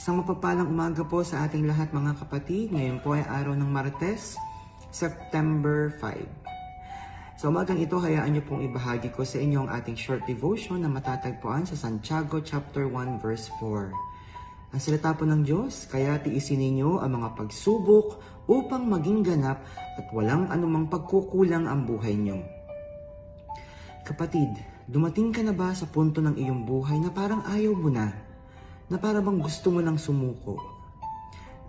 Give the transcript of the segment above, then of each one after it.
Isang mapapalang umaga po sa ating lahat mga kapatid. Ngayon po ay araw ng Martes, September 5. Sa umagang ito, hayaan niyo pong ibahagi ko sa inyo ang ating short devotion na matatagpuan sa Santiago chapter 1 verse 4. Ang salita po ng Diyos, kaya tiisin ninyo ang mga pagsubok upang maging ganap at walang anumang pagkukulang ang buhay niyo. Kapatid, dumating ka na ba sa punto ng iyong buhay na parang ayaw mo na? Na parang bang gusto mo lang sumuko?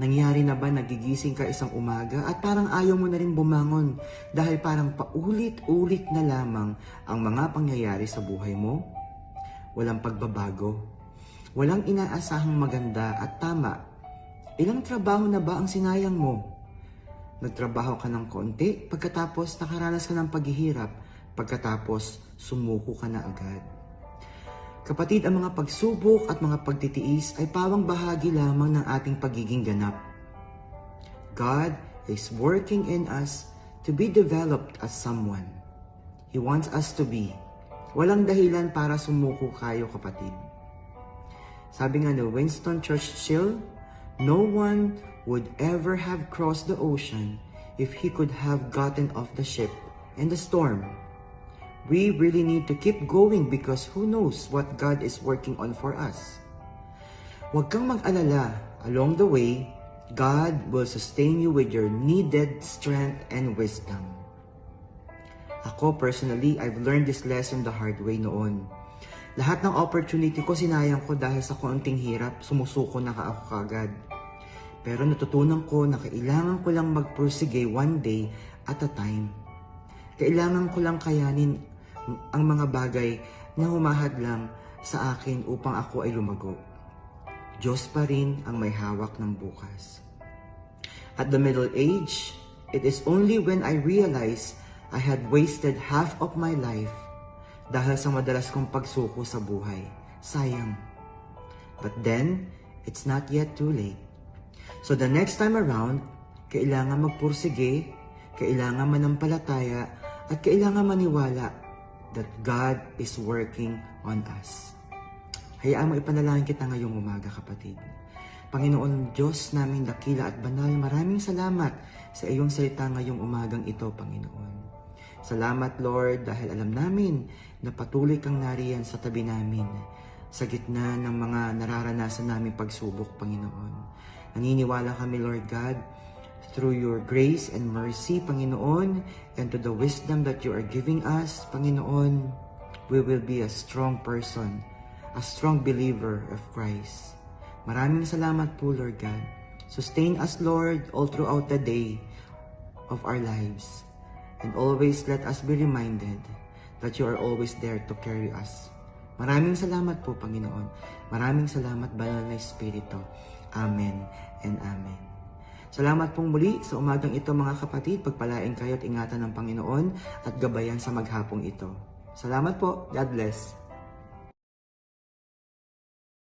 Nangyari na ba nagigising ka isang umaga at parang ayaw mo na rin bumangon dahil parang paulit-ulit na lamang ang mga pangyayari sa buhay mo? Walang pagbabago. Walang inaasahang maganda at tama. Ilang trabaho na ba ang sinayang mo? Nagtrabaho ka ng konti, pagkatapos nakaranas ka ng paghihirap, pagkatapos sumuko ka na agad. Kapatid, ang mga pagsubok at mga pagtitiis ay pawang bahagi lamang ng ating pagiging ganap. God is working in us to be developed as someone. He wants us to be. Walang dahilan para sumuko kayo, kapatid. Sabi nga ni Winston Churchill, no one would ever have crossed the ocean if he could have gotten off the ship in the storm. We really need to keep going because who knows what God is working on for us. Huwag kang mag-alala. Along the way, God will sustain you with your needed strength and wisdom. Ako personally, I've learned this lesson the hard way noon. Lahat ng opportunity ko sinayang ko dahil sa konting hirap, sumusuko na ka ako kagad. Pero natutunan ko na kailangan ko lang magpursige one day at a time. Kailangan ko lang kayanin ang mga bagay na humahad lang sa akin upang ako ay lumago. Diyos pa rin ang may hawak ng bukas. At the middle age, it is only when I realized I had wasted half of my life dahil sa madalas kong pagsuko sa buhay. Sayang. But then, it's not yet too late. So the next time around, kailangan magpursige, kailangan manampalataya, at kailangan maniwala that God is working on us. Hayaan mo ipanalangin kita ngayong umaga, kapatid. Panginoon Diyos namin dakila at banal, maraming salamat sa iyong salita ngayong umagang ito, Panginoon. Salamat, Lord, dahil alam namin na patuloy kang nariyan sa tabi namin sa gitna ng mga nararanasan namin pagsubok, Panginoon. Naniniwala kami, Lord God, through your grace and mercy, Panginoon, and to the wisdom that you are giving us, Panginoon, we will be a strong person, a strong believer of Christ. Maraming salamat po, Lord God. Sustain us, Lord, all throughout the day of our lives. And always let us be reminded that you are always there to carry us. Maraming salamat po, Panginoon. Maraming salamat, Banal na Espiritu. Amen and Amen. Salamat pong muli sa umagang ito mga kapatid. Pagpalain kayo at ingatan ng Panginoon at gabayan sa maghapong ito. Salamat po. God bless.